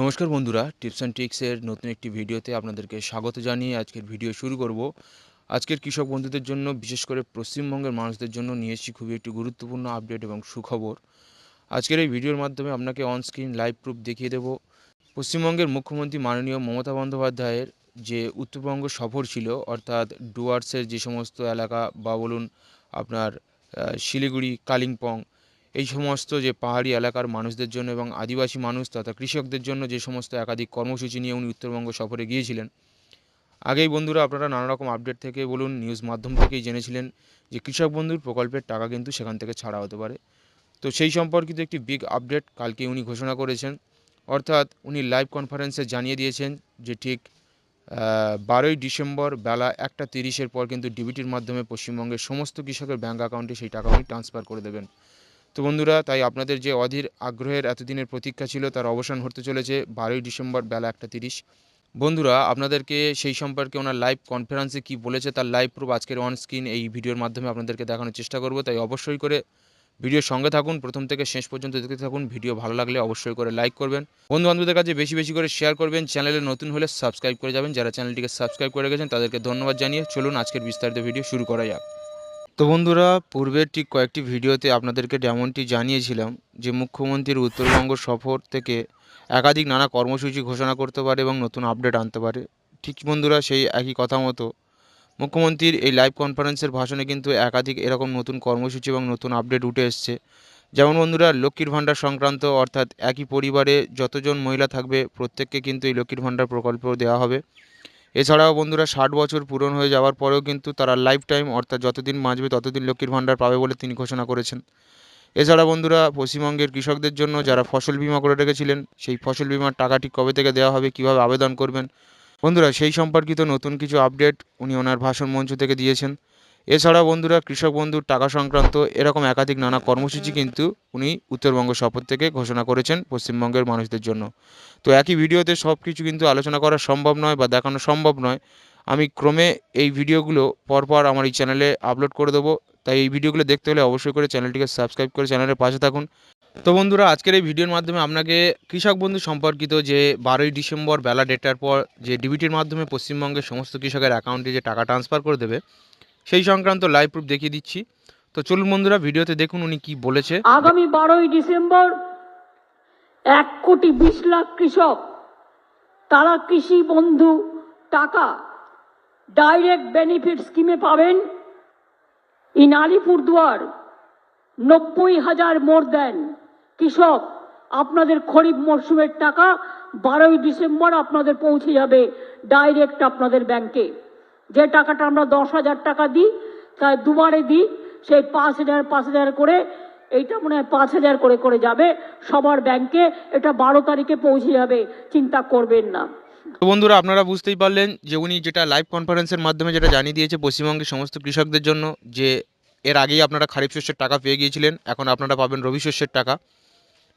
নমস্কার বন্ধুরা tips and ট্রিক্সের নতুন একটি ভিডিওতে আপনাদেরকে স্বাগত জানিয়ে আজকের ভিডিও শুরু করব। আজকের কৃষক বন্ধুদের জন্য, বিশেষ করে পশ্চিমবঙ্গের মানুষদের জন্য নিয়ে এসেছি খুবই একটি গুরুত্বপূর্ণ আপডেট এবং সুখবর। আজকের এই ভিডিওর মাধ্যমে আপনাকে অন স্ক্রিন লাইভ প্রুফ দেখিয়ে দেব। পশ্চিমবঙ্গের মুখ্যমন্ত্রী মাননীয় মমতা বন্দ্যোপাধ্যায়ের যে উত্তরবঙ্গ সফর ছিল, অর্থাৎ ডুয়ার্সের যে সমস্ত এলাকা বা বলুন আপনার শিলিগুড়ি, কালিম্পং এই সমস্ত যে পাহাড়ি এলাকার মানুষদের জন্য এবং আদিবাসী মানুষ তথা কৃষকদের জন্য যে সমস্ত একাধিক কর্মসূচি নিয়ে উনি উত্তরবঙ্গ সফরে গিয়েছিলেন। আগেই বন্ধুরা আপনারা নানা রকম আপডেট থেকে বলুন নিউজ মাধ্যম থেকেই জেনেছিলেন যে কৃষক বন্ধুর প্রকল্পের টাকা কিন্তু সেখান থেকে ছাড়া হতে পারে। তো সেই সম্পর্কিত একটি বিগ আপডেট কালকে উনি ঘোষণা করেছেন। অর্থাৎ উনি লাইভ কনফারেন্সে জানিয়ে দিয়েছেন যে ঠিক বারোই ডিসেম্বর বেলা একটা তিরিশের পর কিন্তু ডিবিটির মাধ্যমে পশ্চিমবঙ্গের সমস্ত কৃষকের ব্যাঙ্ক অ্যাকাউন্টে সেই টাকা উনি ট্রান্সফার করে দেবেন। তো বন্ধুরা, তাই আপনাদের যে অধীর আগ্রহের এতদিনের প্রতীক্ষা ছিল, তার অবসান হতে চলেছে বারোই ডিসেম্বর বেলা একটা তিরিশ। বন্ধুরা, আপনাদেরকে সেই সম্পর্কে ওনার লাইভ কনফারেন্সে কি বলেছে তার লাইভ প্রুফ আজকের অন স্ক্রিন এই ভিডিওর মাধ্যমে আপনাদেরকে দেখানোর চেষ্টা করব। তাই অবশ্যই করে ভিডিওর সঙ্গে থাকুন, প্রথম থেকে শেষ পর্যন্ত দেখতে থাকুন। ভিডিও ভালো লাগলে অবশ্যই করে লাইক করবেন। বন্ধু বান্ধবদের কাছে বেশি বেশি করে শেয়ার করবেন। চ্যানেলে নতুন হলে সাবস্ক্রাইব করে যাবেন। যারা চ্যানেলটিকে সাবস্ক্রাইব করে গেছেন তাদেরকে ধন্যবাদ জানিয়ে চলুন আজকের বিস্তারিত ভিডিও শুরু করা যাক। তো বন্ধুরা, পূর্বের ঠিক কয়েকটি ভিডিওতে আপনাদেরকে যেমনটি জানিয়েছিলাম যে, মুখ্যমন্ত্রীর উত্তরবঙ্গ সফর থেকে একাধিক নানা কর্মসূচি ঘোষণা করতে পারে এবং নতুন আপডেট আনতে পারে। ঠিক বন্ধুরা, সেই একই কথা মতো মুখ্যমন্ত্রীর এই লাইভ কনফারেন্সের ভাষণে কিন্তু একাধিক এরকম নতুন কর্মসূচি এবং নতুন আপডেট উঠে এসছে। যেমন বন্ধুরা, লক্ষ্মীর ভাণ্ডার সংক্রান্ত অর্থাৎ একই পরিবারে যতজন মহিলা থাকবে, প্রত্যেককে কিন্তু এই লক্ষ্মীর ভাণ্ডার প্রকল্প দেওয়া হবে। এছাড়াও বন্ধুরা ষাট বছর পূরণ হয়ে যাওয়ার পরেও কিন্তু তারা লাইফ টাইম অর্থাৎ যতদিন বাঁচবে ততদিন লক্ষ্মীর ভাণ্ডার পাবে বলে তিনি ঘোষণা করেছেন। এছাড়া বন্ধুরা পশ্চিমবঙ্গের কৃষকদের জন্য যারা ফসল বিমা করে রেখেছিলেন, সেই ফসল বিমার টাকাটি কবে থেকে দেওয়া হবে, কীভাবে আবেদন করবেন? বন্ধুরা সেই সম্পর্কিত নতুন কিছু আপডেট উনি ওনার ভাষণ মঞ্চ থেকে দিয়েছেন। এছাড়া বন্ধুরা কৃষক বন্ধুর টাকা সংক্রান্ত এরকম একাধিক নানা কর্মসূচি কিন্তু উনি উত্তরবঙ্গ শপথ থেকে ঘোষণা করেছেন পশ্চিমবঙ্গের মানুষদের জন্য। তো একই ভিডিওতে সব কিছু কিন্তু আলোচনা করা সম্ভব নয় বা দেখানো সম্ভব নয়। আমি ক্রমে এই ভিডিওগুলো পরপর আমার এই চ্যানেলে আপলোড করে দেবো। তাই এই ভিডিওগুলো দেখতে হলে অবশ্যই করে চ্যানেলটিকে সাবস্ক্রাইব করে চ্যানেলের পাশে থাকুন। তো বন্ধুরা, আজকের এই ভিডিওর মাধ্যমে আপনাকে কৃষক বন্ধু সম্পর্কিত যে বারোই ডিসেম্বর বেলা ডেটার পর যে ডিবিটির মাধ্যমে পশ্চিমবঙ্গের সমস্ত কৃষকের অ্যাকাউন্টে যে টাকা ট্রান্সফার করে দেবে সেই সংক্রান্ত লাইভ প্রুফ দেখিয়ে দিচ্ছি। তো চলুন বন্ধুরা, ভিডিওতে দেখুন উনি কি বলেছে। আগামী বারোই ডিসেম্বর এক কোটি বিশ লাখ কৃষক, তারা কৃষি বন্ধু টাকা ডাইরেক্ট বেনিফিট স্কিমে পাবেন। ইন আলিপুরদুয়ার নব্বই হাজার মোর দেন। কৃষক, আপনাদের খরিফ মরশুমের টাকা বারোই ডিসেম্বর আপনাদের পৌঁছে যাবে ডাইরেক্ট আপনাদের ব্যাংকে যে টাকাটা আমরা দশ হাজার টাকা দিই তাই দুবারে দিই, সেই পাঁচ হাজার পাঁচ হাজার করে, এইটা মনে হয় পাঁচ হাজার করে করে যাবে সবার ব্যাংকে এটা বারো তারিখে পৌঁছে যাবে, চিন্তা করবেন না। তো বন্ধুরা, আপনারা বুঝতেই পারলেন যে উনি যেটা লাইভ কনফারেন্সের মাধ্যমে যেটা জানিয়ে দিয়েছে পশ্চিমবঙ্গের সমস্ত কৃষকদের জন্য, যে এর আগেই আপনারা খারিফ শস্যের টাকা পেয়ে গিয়েছিলেন, এখন আপনারা পাবেন রবি শস্যের টাকা।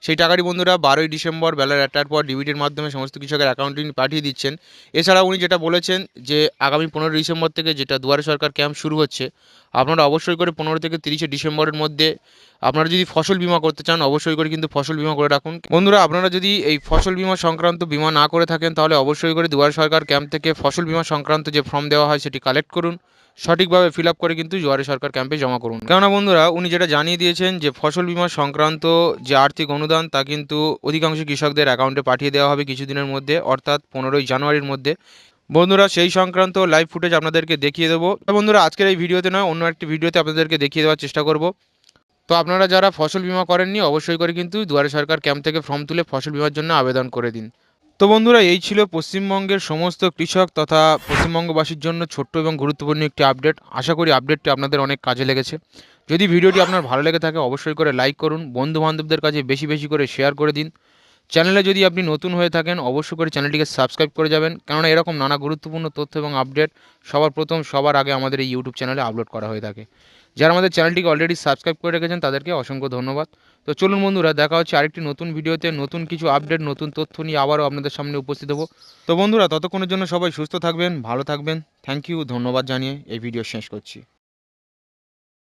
সেই টাকাটি বন্ধুরা বারোই ডিসেম্বর বেলা একটার পর ডিবিটির মাধ্যমে সমস্ত কৃষকের অ্যাকাউন্টে উনি পাঠিয়ে দিচ্ছেন। এছাড়া উনি যেটা বলেছেন যে আগামী পনেরো ডিসেম্বর থেকে যেটা দুয়ারে সরকার ক্যাম্প শুরু হচ্ছে, আপনারা অবশ্যই করে পনেরো থেকে তিরিশে ডিসেম্বরের মধ্যে আপনারা যদি ফসল বিমা করতে চান, অবশ্যই করে কিন্তু ফসল বিমা করে রাখুন। বন্ধুরা, আপনারা যদি এই ফসল বিমা সংক্রান্ত বিমা না করে থাকেন, তাহলে অবশ্যই করে দুয়ারে সরকার ক্যাম্প থেকে ফসল বিমা সংক্রান্ত যে ফর্ম দেওয়া হয়, সেটি কালেক্ট করুন। সঠিকভাবে ফিল করে কিন্তু জোয়ারে সরকার ক্যাম্পে জমা করুন। কেননা বন্ধুরা, উনি যেটা জানিয়ে দিয়েছেন যে ফসল বিমা সংক্রান্ত যে আর্থিক অনুদান, তা কিন্তু অধিকাংশ কৃষকদের অ্যাকাউন্টে পাঠিয়ে দেওয়া হবে কিছুদিনের মধ্যে, অর্থাৎ পনেরোই জানুয়ারির মধ্যে। বন্ধুরা, সেই সংক্রান্ত লাইভ ফুটেজ আপনাদেরকে দেখিয়ে দেবো। বন্ধুরা, আজকের এই ভিডিওতে নয়, অন্য একটি ভিডিওতে আপনাদেরকে দেখিয়ে দেওয়ার চেষ্টা করব। তো আপনারা যারা ফসল বিমা করেননি, অবশ্যই করে কিন্তু দুয়ারে সরকার ক্যাম্প থেকে ফর্ম তুলে ফসল বিমার জন্য আবেদন করে দিন। তো বন্ধুরা, এই ছিল পশ্চিমবঙ্গের সমস্ত কৃষক তথা পশ্চিমবঙ্গবাসীর জন্য ছোট্ট এবং গুরুত্বপূর্ণ একটি আপডেট। আশা করি আপডেটটি আপনাদের অনেক কাজে লেগেছে। যদি ভিডিওটি আপনার ভালো লেগে থাকে, অবশ্যই করে লাইক করুন বন্ধু বান্ধবদের কাছে বেশি বেশি করে শেয়ার করে দিন। চ্যানেলে যদি আপনি নতুন হয়ে থাকেন, অবশ্যই করে চ্যানেলটিকে সাবস্ক্রাইব করে যাবেন। কেননা এরকম নানা গুরুত্বপূর্ণ তথ্য এবং আপডেট সবার প্রথম সবার আগে আমাদের এই ইউটিউব চ্যানেলে আপলোড করা হয়ে থাকে। যারা আমাদের চ্যানেলটিকে অলরেডি সাবস্ক্রাইব করে রেখেছেন, তাদেরকে অসংখ্য ধন্যবাদ। তো চলুন বন্ধুরা, দেখা হচ্ছে আরেকটি নতুন ভিডিওতে, নতুন কিছু আপডেট নতুন তথ্য নিয়ে আবারও আপনাদের সামনে উপস্থিত হব। তো বন্ধুরা, ততক্ষণের জন্য সবাই সুস্থ থাকবেন, ভালো থাকবেন। থ্যাংক ইউ ধন্যবাদ জানিয়ে এই ভিডিও শেষ করছি।